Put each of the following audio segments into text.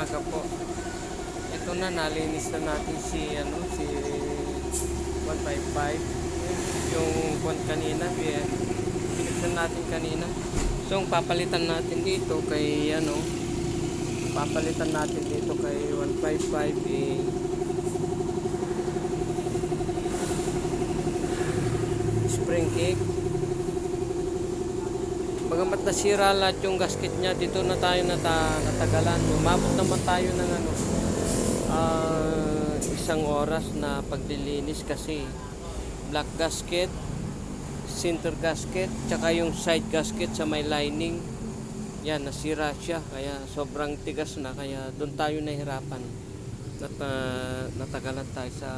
umaga po. Ito na, nalinis na natin si, ano, si 155. Yung kwan kanina, eh, pinagsan natin kanina. So, ang papalitan natin dito kay, ano, papalitan natin dito kay 155 eh, spring cake. Bagamat nasira lahat yung gasket niya, dito na tayo nata, natagalan. Umabot naman tayo ng ano, ah, isang oras na paglilinis kasi black gasket, center gasket, tsaka yung side gasket sa may lining. Yan, nasira siya. Kaya sobrang tigas na. Kaya doon tayo nahirapan. At ah, natagalan tayo sa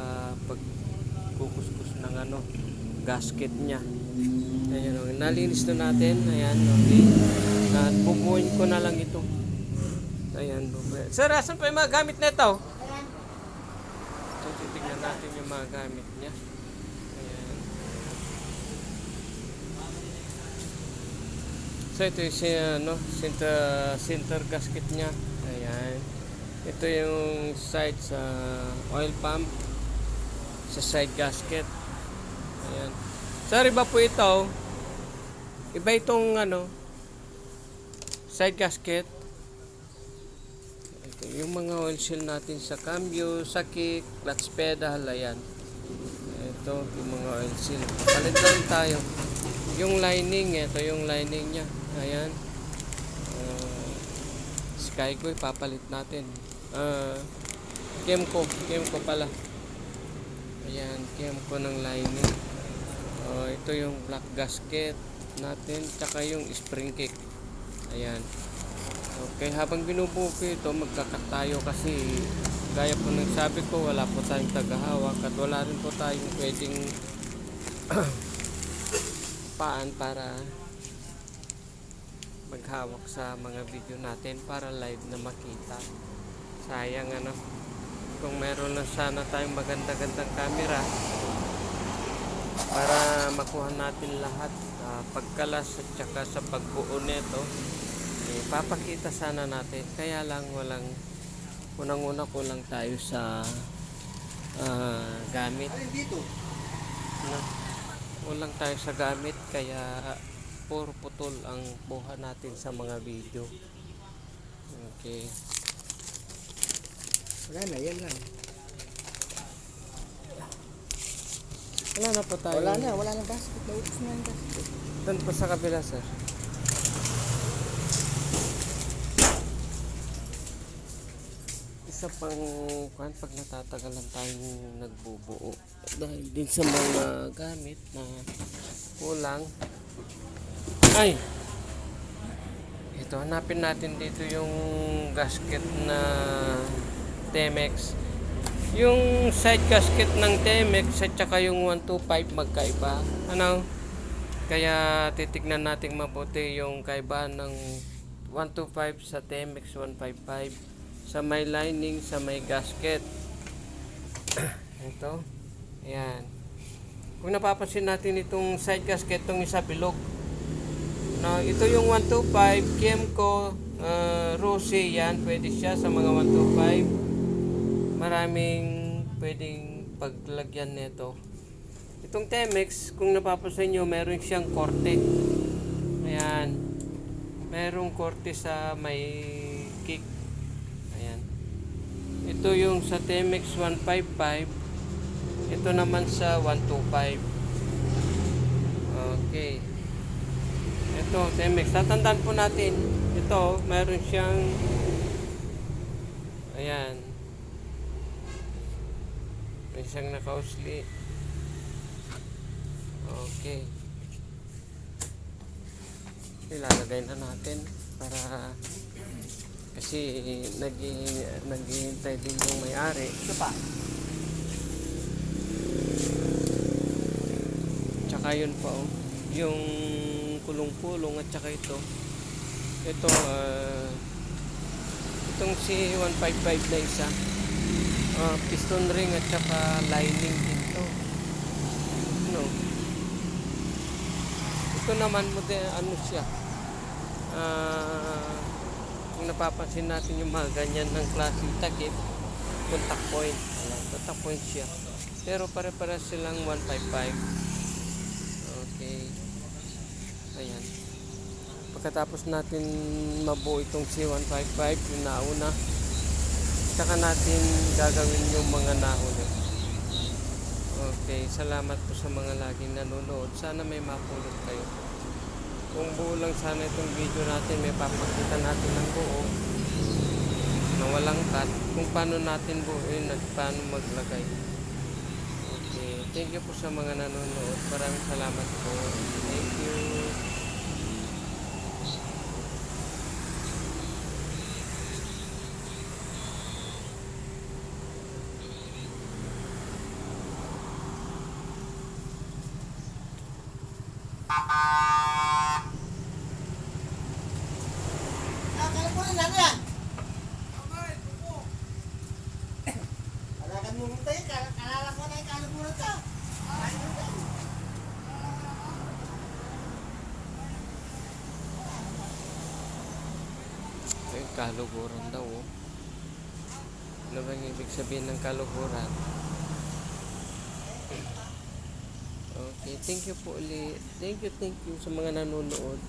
pagkukuskus ng ano, gasket niya. Ayan, okay. nalinis na natin. Ayan, okay. At bubuin ko na lang ito. Ayan, bubuin. Sir, asan pa yung mga gamit na ito? So, titignan natin yung mga gamit niya. Ayan. So, ito yung ano, center, center gasket niya. Ayan. Ito yung side sa oil pump. Sa side gasket. Ayan. Sir, iba po ito. Iba itong ano, side gasket. Ito, yung mga oil seal natin sa cambio, sa kick, clutch pedal, ayan. Ito, yung mga oil seal. Palit na tayo. Yung lining, ito yung lining niya. Ayan. Uh, Skygo, papalit natin. Uh, Kemco, Kemco pala. Ayan, Kemco ng lining. Oh, ito yung black gasket natin, tsaka yung spring kick. Ayan. Okay, habang binubuo ko ito, magkakat tayo kasi gaya po ng sabi ko, wala po tayong tagahawak at wala rin po tayong pwedeng paan para maghawak sa mga video natin para live na makita. Sayang ano, kung meron na sana tayong maganda-gandang camera, para makuha natin lahat ah, pagkalas at saka sa pagbuo nito eh, papakita sana natin. Kaya lang walang unang-una ko lang tayo sa ah, gamit. Na, walang tayo sa gamit kaya puro putol ang buha natin sa mga video. Okay. Wala na, yan lang. Wala na po tayo. Wala na, wala na gasket. Naubos na yung gasket. doon po sa kabila sir. Isa pang kwan pag natatagalan tayong nagbubuo dahil din sa mga gamit na kulang. Ay! Ito hanapin natin dito yung gasket na Temex yung side gasket ng Temex at saka yung 125 magkaiba ano kaya titignan natin mabuti yung kaibahan ng 125 sa Temex 155 sa may lining, sa may gasket. Ito. Ayan. Kung napapansin natin itong side gasket, itong isa bilog. No, ito yung 125, Kiemco, uh, Rose, yan. Pwede siya sa mga 125. Maraming pwedeng paglagyan nito. Itong Temex, kung napapansin nyo, meron siyang korte. Ayan. Merong korte sa may kick. Ayan. Ito yung sa Temex 155. Ito naman sa 125. Okay. Ito, Temex. Tatandaan po natin. Ito, meron siyang Ayan. May siyang nakausli. Okay. Ilalagay na natin para kasi nag naghihintay din yung may-ari. Ito pa. Tsaka yun pa oh, yung kulong-kulong at tsaka ito. Ito ah, itong si 155 na isa. Ah, piston ring at tsaka lining dito. No. Ito naman ano siya. Ah, kung napapansin natin yung mga ganyan ng klase takip, contact point. Ayan, contact point siya. Pero pare-pare silang 155. Okay. Ayan. Pagkatapos natin mabuo itong C155, yung nauna, saka natin gagawin yung mga nahuli. Okay, salamat po sa mga laging nanonood. Sana may mapulot kayo. Kung buo lang sana itong video natin, may papakita natin ng buo na walang cut kung paano natin buuin at paano maglagay. Okay, thank you po sa mga nanonood. Maraming salamat po. Thank you. Akala ko rin ano yan? Alakan mo mo tayo, kal- kalala ko na yung kalala mo na to. Ay, ano yan? Ay, kaluguran daw. Oh. Ano bang ibig sabihin ng kaluguran? Okay, thank you po ulit. Thank you, thank you sa mga nanonood.